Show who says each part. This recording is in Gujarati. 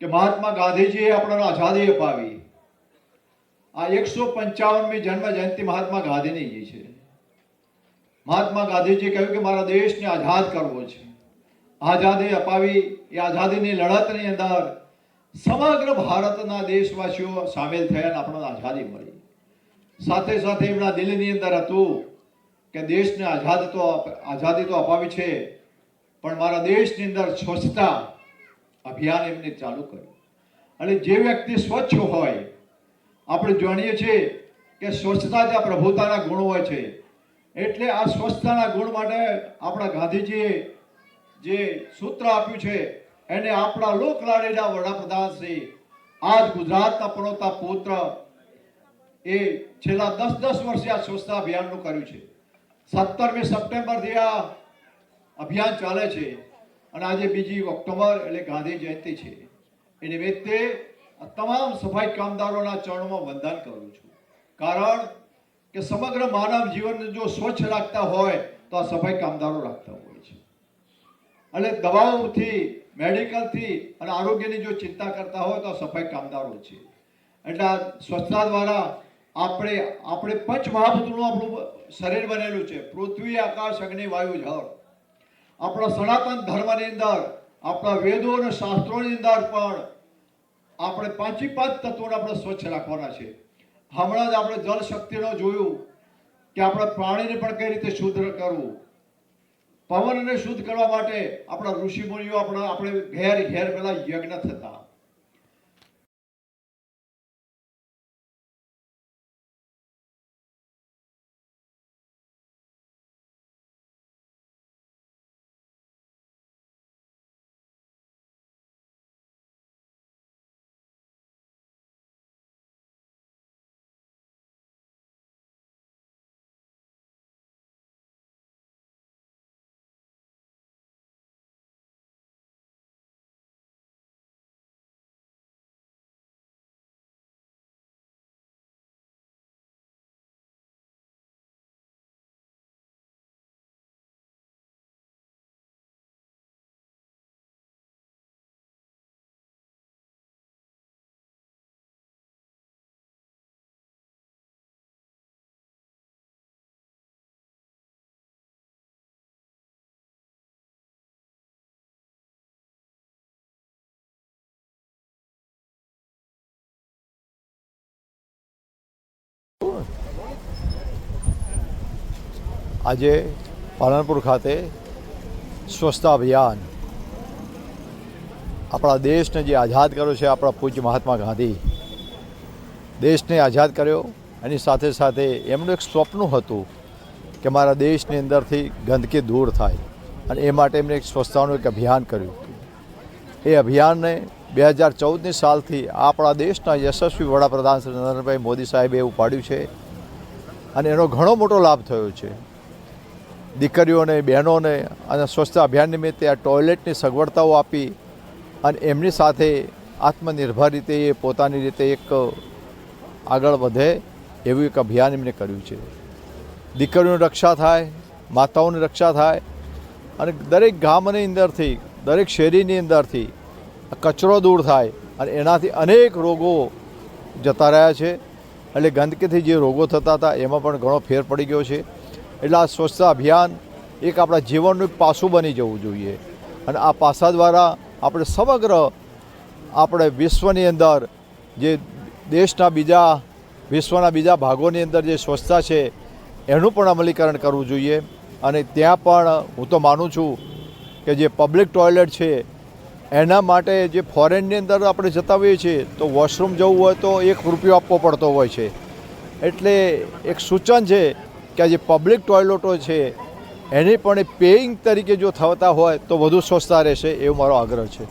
Speaker 1: કે મહાત્મા ગાંધીજીએ આપણને આઝાદી અપાવી. આ એકસો પંચાવનમી જન્મ જયંતિ મહાત્મા ગાંધીની છે. મહાત્મા ગાંધીજી કહ્યું કે મારા દેશને આઝાદ કરવો છે. આઝાદી અપાવી, એ આઝાદીની લડતની અંદર સમગ્ર ભારતના દેશવાસીઓ સામેલ થયા અને આપણને આઝાદી મળી. સાથે સાથે એમના દિલની અંદર હતું કે દેશને આઝાદ તો આઝાદી તો અપાવી છે, પણ મારા દેશની અંદર સ્વચ્છતા અભિયાન એમને ચાલુ કર્યું. અને જે વ્યક્તિ સ્વચ્છ હોય, આપણે જાણીએ છીએ કે સ્વચ્છતા જ આ પ્રભુતાના ગુણ હોય છે. એટલે આ સ્વચ્છતાના ગુણ માટે આપણા ગાંધીજીએ જે સૂત્ર આપ્યું છે, એને આપણા લોકલાડીના વડાપ્રધાન શ્રી આજ ગુજરાતના પ્રણોતા પુત્ર એ છેલ્લા દસ દસ વર્ષે આ સ્વચ્છતા અભિયાનનું કર્યું છે. સત્તરમી સપ્ટેમ્બરથી આ અભિયાન ચાલે છે. અને આજે બીજી ઓક્ટોબર એટલે ગાંધી જયંતિ છે. એ નિમિત્તે તમામ સફાઈ કામદારોના ચરણોમાં વંદન કરું છું. કારણ કે સમગ્ર માનવ જીવન જો સ્વચ્છ રાખતા હોય તો આ સફાઈ કામદારો રાખતા હોય છે. એટલે દવાઓથી, મેડિકલથી અને આરોગ્યની જો ચિંતા કરતા હોય તો આ સફાઈ કામદારો છે. એટલે સ્વચ્છતા દ્વારા આપણે આપણે પંચ મહાભૂતનું આપણું શરીર બનેલું છે. પૃથ્વી, આકાશ, અગ્નિ, વાયુ જળ આપણા સનાતન ધર્મની અંદર, આપણા વેદો અને શાસ્ત્રોની અંદર પણ આપણે પાંચી પાંચ તત્વોને આપણે સ્વચ્છ રાખવાના છે. હમણાં જ આપણે જળ શક્તિનો જોયું કે આપણે પ્રાણીને પણ કઈ રીતે શુદ્ધ કરવું. પવનને શુદ્ધ કરવા માટે આપણા ઋષિ મુનિઓ આપણા આપણે ઘેર ઘેર પેલા યજ્ઞ થતા.
Speaker 2: આજે પાલનપુર ખાતે સ્વચ્છતા અભિયાન. આપણા દેશને જે આઝાદ કર્યો છે, આપણા પૂજ્ય મહાત્મા ગાંધી. દેશને આઝાદ કર્યો, એની સાથે સાથે એમનું એક સ્વપ્ન હતું કે મારા દેશની અંદરથી ગંદકી દૂર થાય અને એ માટે એમણે એક સ્વચ્છતાનું એક અભિયાન કર્યું. એ અભિયાનને બે હજાર ચૌદની સાલથી આપણા દેશના યશસ્વી વડાપ્રધાન શ્રી નરેન્દ્રભાઈ મોદી સાહેબે પાડ્યું છે અને એનો ઘણો મોટો લાભ થયો છે. દીકરીઓને, બહેનોને અને સ્વચ્છતા અભિયાન નિમિત્તે આ ટોયલેટની સગવડતાઓ આપી અને એમની સાથે આત્મનિર્ભર રીતે એ પોતાની રીતે એક આગળ વધે એવું એક અભિયાન એમણે કર્યું છે. દીકરીઓની રક્ષા થાય, માતાઓની રક્ષા થાય અને દરેક ગામની અંદરથી, દરેક શેરીની અંદરથી કચરો દૂર થાય અને એનાથી અનેક રોગો જતા રહ્યા છે. એટલે ગંદકીથી જે રોગો થતા હતા, એમાં પણ ઘણો ફેર પડી ગયો છે. એટલે આ સ્વચ્છતા અભિયાન એક આપણા જીવનનું પાસું બની જવું જોઈએ. અને આ પાસા દ્વારા આપણે સમગ્ર આપણે વિશ્વની અંદર જે દેશના બીજા, વિશ્વના બીજા ભાગોની અંદર જે સ્વચ્છતા છે, એનું પણ અમલીકરણ કરવું જોઈએ. અને ત્યાં પણ હું તો માનું છું કે જે પબ્લિક ટોયલેટ છે, એના માટે જે ફોરેનની અંદર આપણે જતા હોઈએ છીએ, તો વોશરૂમ જવું હોય તો એક રૂપિયો આપવો પડતો હોય છે. એટલે એક સૂચન છે કે આ જે પબ્લિક ટોયલેટો છે, એની પણ પેઇંગ તરીકે જો થતા હોય તો વધુ સ્વચ્છતા રહેશે, એવો મારો આગ્રહ છે.